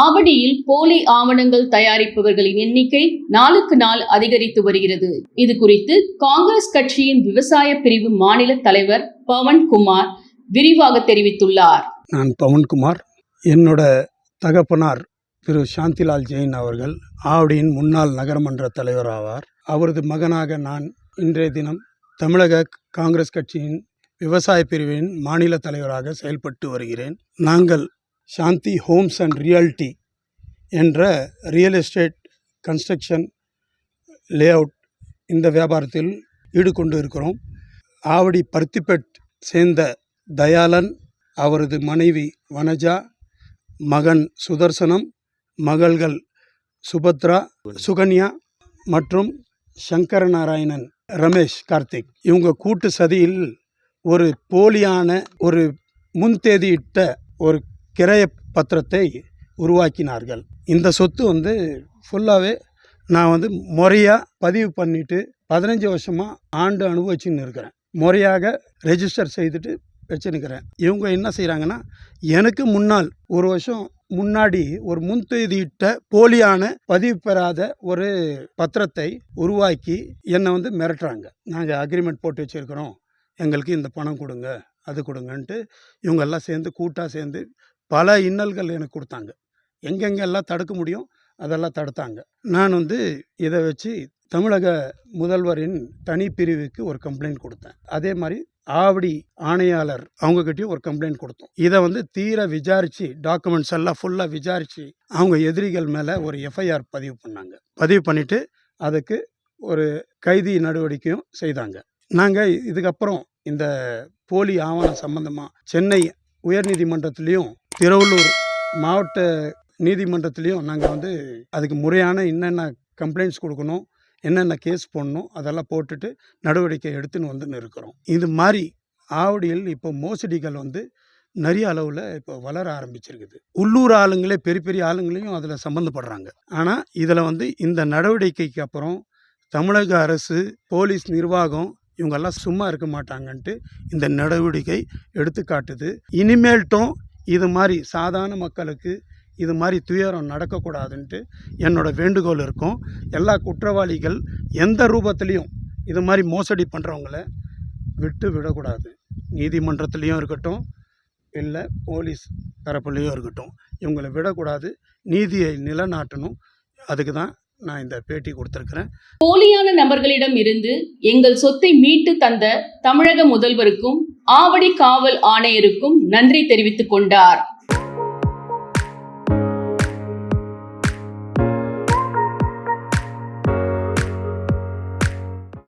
ஆவடியில் போலி ஆவணங்கள் தயாரிப்பவர்களின் எண்ணிக்கை நாளுக்கு நாள் அதிகரித்து வருகிறது. இது குறித்து காங்கிரஸ் கட்சியின் விவசாய பிரிவு மாநில தலைவர் பவன்குமார் விரிவாக தெரிவித்துள்ளார். நான் பவன்குமார். என்னோட தகப்பனார் திரு சாந்திலால் ஜெயின் அவர்கள் ஆவடியின் முன்னாள் நகரமன்ற தலைவர் ஆவார். அவரது மகனாக நான் இன்றைய தினம் தமிழக காங்கிரஸ் கட்சியின் விவசாய பிரிவின் மாநில தலைவராக செயல்பட்டு வருகிறேன். நாங்கள் சாந்தி ஹோம்ஸ் அண்ட் ரியாலிட்டி என்ற ரியல் எஸ்டேட் கன்ஸ்ட்ரக்ஷன் லேஅவுட் இந்த வியாபாரத்தில் ஈடுகொண்டு இருக்கிறோம். ஆவடி பருத்திப்பேட் சேர்ந்த தயாளன் அவரது மனைவி வனஜா மகன் சுதர்சனம் மகள்கள் சுபத்ரா சுகன்யா மற்றும் சங்கரநாராயணன் ரமேஷ் கார்த்திக். இவங்க கூட்டு சதியில் ஒரு போலியான ஒரு முன்தேதியிட்ட ஒரு கிரைய பத்திரத்தை உருவாக்கினார்கள். இந்த சொத்து வந்து ஃபுல்லாகவே நான் வந்து முறையாக பதிவு பண்ணிவிட்டு பதினஞ்சு வருஷமாக ஆண்டு அனுபவிச்சுன்னு இருக்கிறேன். முறையாக ரெஜிஸ்டர் செய்துட்டு வச்சுருக்கிறேன். இவங்க என்ன செய்கிறாங்கன்னா எனக்கு முன்னால் ஒரு வருஷம் முன்னாடி ஒரு முன்தேதியிட்ட போலியான பதிவு பெறாத ஒரு பத்திரத்தை உருவாக்கி என்னை வந்து மிரட்டுறாங்க. நாங்கள் அக்ரிமெண்ட் போட்டு வச்சுருக்கிறோம். எங்களுக்கு இந்த பணம் கொடுங்க அது கொடுங்கன்ட்டு இவங்கெல்லாம் சேர்ந்து கூட்டாக சேர்ந்து பல இன்னல்கள் எனக்கு கொடுத்தாங்க. எங்கெங்கெல்லாம் தடுக்க முடியும் அதெல்லாம் தடுத்தாங்க. நான் வந்து இதை வச்சு தமிழக முதல்வரின் தனி பிரிவுக்கு ஒரு கம்ப்ளைண்ட் கொடுத்தேன். அதே மாதிரி ஆவடி ஆணையாளர் அவங்கக்கிட்டையும் ஒரு கம்ப்ளைண்ட் கொடுத்தோம். இதை வந்து தீர விசாரித்து டாக்குமெண்ட்ஸ் எல்லாம் ஃபுல்லாக விசாரித்து அவங்க எதிரிகள் மேலே ஒரு எஃப்ஐஆர் பதிவு பண்ணாங்க. பதிவு பண்ணிவிட்டு அதுக்கு ஒரு கைதி நடவடிக்கையும் செய்தாங்க. நாங்கள் இதுக்கப்புறம் இந்த போலி ஆவணம் சம்பந்தமாக சென்னை உயர்நீதிமன்றத்துலேயும் திருவள்ளூர் மாவட்ட நீதிமன்றத்துலேயும் நாங்கள் வந்து அதுக்கு முறையான என்னென்ன கம்ப்ளைண்ட்ஸ் கொடுக்கணும் என்னென்ன கேஸ் போடணும் அதெல்லாம் போட்டுட்டு நடவடிக்கை எடுத்துன்னு வந்துன்னு இருக்கிறோம். இது மாதிரி ஆவடியில் இப்போ மோசடிகள் வந்து நிறைய அளவில் இப்போ வளர ஆரம்பிச்சிருக்குது. உள்ளூர் ஆளுங்களே பெரிய பெரிய ஆளுங்களையும் அதில் சம்மந்தப்படுறாங்க. ஆனால் இதில் வந்து இந்த நடவடிக்கைக்கு அப்புறம் தமிழக அரசு போலீஸ் நிர்வாகம் இவங்கெல்லாம் சும்மா இருக்க மாட்டாங்கன்ட்டு இந்த நடவடிக்கை எடுத்துக்காட்டுது இனிமேல்ட்டும் இது மாதிரி சாதாரண மக்களுக்கு இது மாதிரி துயரம் நடக்கக்கூடாதுன்ட்டு என்னோடய வேண்டுகோள் இருக்கும். எல்லா குற்றவாளிகள் எந்த ரூபத்துலேயும் இது மாதிரி மோசடி பண்ணுறவங்கள விட்டு விடக்கூடாது. நீதிமன்றத்துலேயும் இருக்கட்டும் இல்லை போலீஸ் தரப்புலேயும் இருக்கட்டும். இவங்களை விடக்கூடாது. நீதியை நிலைநாட்டணும். அதுக்கு தான் நான் இந்த பேட்டி கொடுத்துருக்குறேன். போலியான நபர்களிடம் இருந்து எங்கள் சொத்தை மீட்டு தந்த தமிழக முதல்வருக்கும் ஆவடி காவல் ஆணையருக்கும் நன்றி தெரிவித்துக் கொண்டார்.